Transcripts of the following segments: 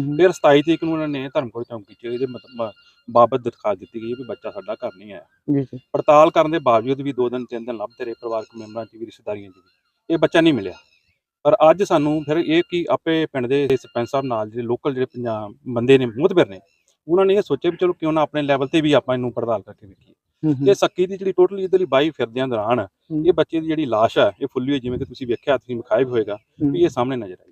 ਫਿਰ 27 ਤਰੀਕ ਨੂੰ ਉਹਨਾਂ ਨੇ ਧਰਮਕੋਟ ਚੌਂਕੀ 'ਚ ਇਹਦੇ ਮਤ- ਮ- ਬਾਬਤ ਦਿਖਾ ਦਿੱਤੀ ਗਈ ਵੀ ਬੱਚਾ ਸਾਡਾ ਘਰ ਨਹੀਂ ਆਇਆ। ਜੀ ਜੀ। ਪੜਤਾਲ ਕਰਨ ਦੇ ਬਾਵਜੂਦ ਵੀ ਦੋ ਦਿਨ ਤਿੰਨ ਦਿਨ ਲੱਭਦੇ ਰਹੇ ਪਰਿਵਾਰਕ ਮੈਂਬਰਾਂ 'ਚ ਵੀ ਰਿਸ਼ਤੇਦਾਰੀਆਂ 'ਚ ਵੀ। ਇਹ ਬੱਚਾ ਨਹੀਂ ਮਿਲਿਆ। ਪਰ ਅੱਜ ਸਾਨੂੰ ਫਿਰ ਇਹ ਕਿ ਆਪੇ ਪਿੰਡ ਦੇ ਸਰਪੰਚ ਸਾਹਿਬ ਨਾਲ ਜਿਹੜੇ ਲੋਕਲ ਜਿਹੜੇ ਪੰਜਾਬ ਬੰਦੇ ਨੇ ਮੁਤਬਰ ਨੇ ਉਹਨਾਂ ਨੇ ਇਹ ਸੋਚਿਆ ਵੀ ਚਲੋ ਕਿਉਂ ਨਾ ਆਪਣੇ ਲੈਵਲ ਤੇ ਵੀ ਆਪਾਂ ਇਹਨੂੰ ਪੜਤਾਲ ਕਰਕੇ ਵੇਖੀਏ। ਇਹ ਸੱਕੀ ਦੀ ਜਿਹੜੀ ਟੋਟਲੀ ਇਧਰਲੀ ਬਾਈ ਫਿਰਦਿਆਂ ਦੌਰਾਨ। ਇਹ ਬੱਚੇ ਦੀ ਜਿਹੜੀ ਲਾਸ਼ ਹੈ ਇਹ ਫੁੱਲੀ ਹੋਈ ਜਿਵੇਂ ਕਿ ਤੁਸੀਂ ਵੇਖਿਆ ਤੁਸੀਂ ਵਿਖਾਇਆ ਹੋਏਗਾ ਵੀ ਇਹ ਸਾਹਮਣੇ ਨਜ਼ਰ ਆਈ।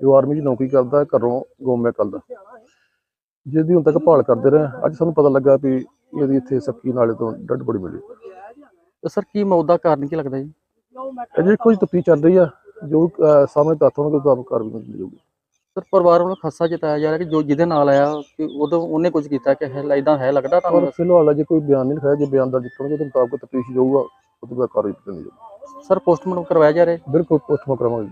ਜੋ ਆਰਮੀ 'ਚ ਨੌਕਰੀ ਕਰਦਾ ਹੈ ਘਰੋਂ ਗੁੰਮ ਹੈ ਕੱਲ ਦਾ ਜਿਹਦੀ ਹੁਣ ਤੱਕ ਭਾਲ ਕਰਦੇ ਰਹੇ ਅੱਜ ਸਾਨੂੰ ਪਤਾ ਲੱਗਾ ਵੀ ਇਹਦੀ ਇੱਥੇ ਸੱਕੀ ਨਾਲੇ ਤੋਂ ਡੱਡ ਬੜੀ ਮਿਲੀ। ਤੇ ਸਰ ਕੀ ਮੌਤ ਦਾ ਕਾਰਨ ਕੀ ਲੱਗਦਾ ਜੀ? ਅਜੇ ਕੋਈ ਤਫਤੀਸ਼ ਚੱਲ ਰਹੀ ਆ ਜੋ ਸਾਹਮਣੇ ਤੱਥ ਹੋਣਗੇ ਤਾਂ ਕਾਰਵਾਈ ਕੀਤੀ ਜਾਊਗੀ ਸਰ ਪਰਿਵਾਰ ਵੱਲੋਂ ਖਾਸਾ ਜਤਾਇਆ ਜਾ ਰਿਹਾ ਕਿ ਜੋ ਜਿਹਦੇ ਨਾਲ ਆਇਆ ਕਿ ਉਦੋਂ ਉਹਨੇ ਕੁਝ ਕੀਤਾ ਕਿ ਇਦਾਂ ਹੈ ਲੱਗਦਾ ਤੁਹਾਨੂੰ? ਫਿਲਹਾਲ ਅਜੇ ਕੋਈ ਬਿਆਨ ਨਹੀਂ ਲਿਖਾਇਆ ਜੇ ਬਿਆਨ ਦਰਜ ਕਰਨਗੇ ਉਹਦੇ ਮੁਤਾਬਕ ਤਫਤੀਸ਼ ਜਾਊਗਾ ਉਹ ਤੋਂ ਬਾਅਦ ਕਾਰਵਾਈ ਕੀਤੀ ਜਾਊਗੀ। ਸਰ ਪੋਸਟਮਾਰਟਮ ਕਰਵਾਇਆ ਜਾ ਰਿਹਾ? ਬਿਲਕੁਲ ਪੋਸਟਮਾਰਟਮ ਕਰਾਵਾਂਗੇ।